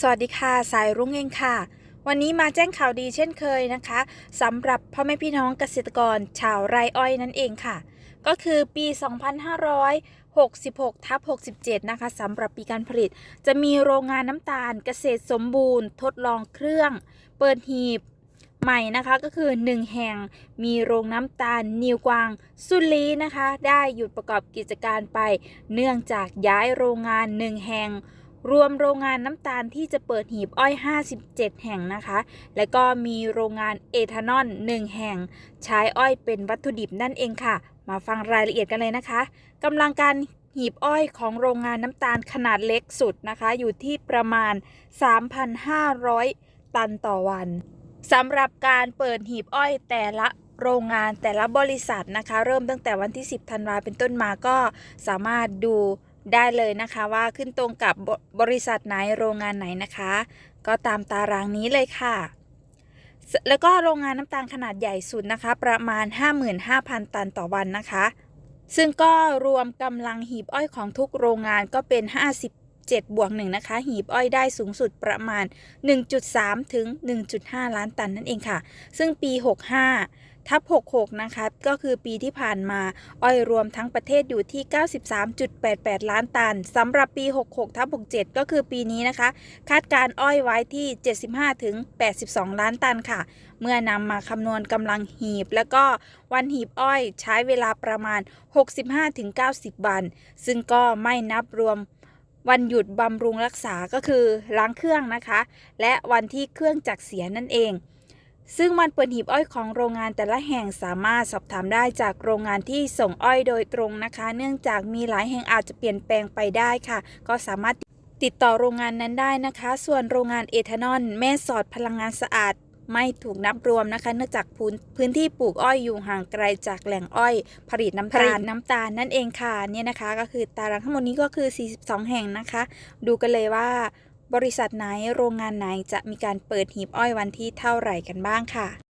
สวัสดีค่ะ สายรุ่งเองค่ะ วันนี้มาแจ้งข่าวดีเช่นเคยนะคะสำหรับพ่อแม่พี่น้องเกษตรกรชาวไร่อ้อยนั่นเองค่ะ ก็คือปี 2566ทับ67 นะคะสำหรับปีการผลิต จะมีโรงงานน้ำตาลเกษตรสมบูรณ์ ทดลองเครื่อง เปิดหีบใหม่นะคะก็คือ 1 แห่งมีโรงน้ำตาลนิวกวางสุลีนะคะ ได้หยุดประกอบกิจการไป เนื่องจากย้ายโรงงาน 1 แห่ง รวมโรงงานน้ำตาลที่จะเปิดหีบอ้อย 57 แห่งนะคะ และก็มีโรงงานเอทานอล 1 แห่ง ใช้อ้อยเป็นวัตถุดิบนั่นเองค่ะ มาฟังรายละเอียดกันเลยนะคะกำลังการหีบอ้อยของโรงงานน้ำตาลขนาดเล็กสุดนะคะ อยู่ที่ประมาณ 3,500 ตันต่อวันสำหรับการเปิดหีบอ้อยแต่ละโรงงานแต่ละบริษัทนะคะ เริ่มตั้งแต่วันที่ 10 ธันวาเป็นต้นมาก็สามารถดู ได้เลยนะคะว่าขึ้นตรงกับบริษัทไหนโรงงานไหนนะคะ ก็ตามตารางนี้เลยค่ะ แล้วก็โรงงานน้ำตาลขนาดใหญ่สุดนะคะ ประมาณ 55,000 ตันต่อวันนะคะ ซึ่งก็รวมกำลังหีบอ้อยของทุกโรงงานก็เป็น57บวกหนึ่งนะคะ หีบอ้อยได้สูงสุดประมาณ 1.3 ถึง 1.5 ล้านตันนั่นเองค่ะ ซึ่งปี 65 ทับ66 นะคะ ก็คือปีที่ผ่านมา อ้อยรวมทั้งประเทศอยู่ที่ 93.88 ล้านตันสำหรับปี 66ทับ67 ก็คือปีนี้นะคะ คาดการอ้อยไว้ที่ 75ถึง82 ล้านตันค่ะ เมื่อนำมาคำนวณกำลังหีบ แล้วก็วันหีบอ้อยใช้เวลาประมาณ 65-90 วัน ซึ่งก็ไม่นับรวมวันหยุดบำรุงรักษาก็คือล้างเครื่องนะคะ และวันที่เครื่องจักรเสียนั่นเอง ซึ่งวันเปิดหีบอ้อยของโรงงานแต่ละแห่งสามารถสอบถามได้จากโรงงานที่ส่งอ้อยโดยตรงนะคะ เนื่องจากมีหลายแห่งอาจจะเปลี่ยนแปลงไปได้ค่ะ ก็สามารถติดต่อโรงงานนั้นได้นะคะ ส่วนโรงงานเอทานอลแม่สอดพลังงานสะอาดไม่ถูกนับรวมนะคะ เนื่องจากพื้นพื้นที่ปลูกอ้อยอยู่ห่างไกลจากแหล่งอ้อย ผลิตน้ำตาลน้ำตาลนั่นเองค่ะเนี่ยนะคะ ก็คือตารางทั้งหมดนี้ก็คือ 42 แห่งนะคะ ดูกันเลยว่า บริษัทไหนโรงงานไหนจะมีการเปิดหีบอ้อยวันที่เท่าไหร่กันบ้างค่ะ